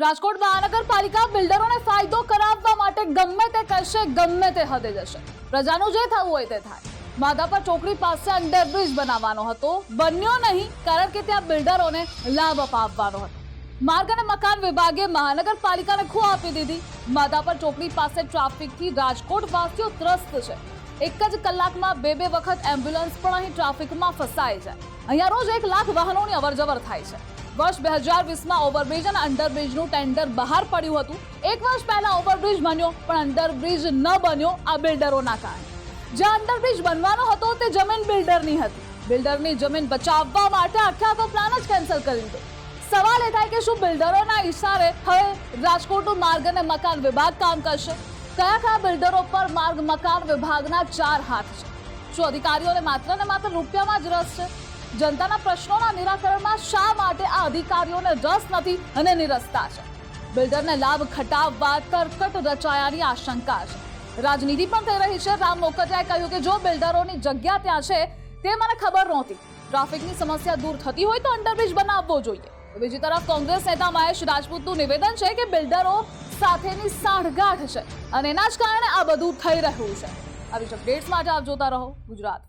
રાજકોટ મહાનગરપાલિકા બિલ્ડરોને ફાયદો કરાવવા માટે ગમે તે કરશે ગમે તે હદે જશે. પ્રજાનું જે થવું હોય તે થાય. માધાપર ચોકડી પાસે અંડરબ્રિજ બનાવવાનો હતો. બન્યો નહીં, કારણ કે ત્યાં બિલ્ડરોને લાભ અપાવવાનો હતો. માર્ગ અને મકાન વિભાગે મહાનગરપાલિકાને ખો આપી દીધી. માધાપર ચોકડી પાસે ટ્રાફિકથી રાજકોટ વાસીઓ ત્રસ્ત છે. એક જ કલાકમાં બે બે વખત એમ્બ્યુલન્સ પણ અહીં ટ્રાફિકમાં ફસાય છે. અહીંયા રોજ એક લાખ વાહનોની અવરજવર થાય છે. વર્ષ બે હજાર વીસમાં ઓવરબ્રિજ અને અંડરબ્રિજનું ટેન્ડર બહાર પડ્યું હતું. એક વર્ષ પહેલા ઓવરબ્રિજ બન્યો, પણ અંડરબ્રિજ ન બન્યો આ બિલ્ડરોના કારણે. જે અંડરબ્રિજ બનવાનો હતો, તે જમીન બિલ્ડરની હતી. બિલ્ડરની જમીન બચાવવા માટે આખે આખો પ્લાન જ કેન્સલ કરી દીધો. સવાલ એ થાય કે શું બિલ્ડરોના ઇશારે હવે રાજકોટનું માર્ગ અને મકાન વિભાગ કામ કરશે? કયા કયા બિલ્ડરો પર માર્ગ, મકાન વિભાગના ચાર હાથ છે? શું અધિકારીઓને માત્ર ને માત્ર રૂપિયામાં જ રસ છે? જનતાના પ્રશ્નોના નિરાકરણમાં શા માટે આ અધિકારીઓને રસ નથી અને નિરસતા છે? બિલ્ડરને લાભ ખટાવવા તરકટ રચાયાની આશંકા છે. રાજનીતિ પણ થઈ રહી છે, રામ મોકરિયાએ કહ્યું કે જો બિલ્ડરોની જગ્યા ત્યાં છે, તે મને ખબર નહોતી. ટ્રાફિકની સમસ્યા દૂર થતી હોય તો અંડરબ્રિજ બનાવવો જોઈએ. બીજી તરફ કોંગ્રેસ નેતા મહેશ રાજપૂતનું નિવેદન છે કે બિલ્ડરો સાથેની સાંઠગાંઠ છે અને એના જ કારણે આ બધું થઈ રહ્યું છે. આવી જ અપડેટ્સ માટે આપ જોતા રહો ગુજરાત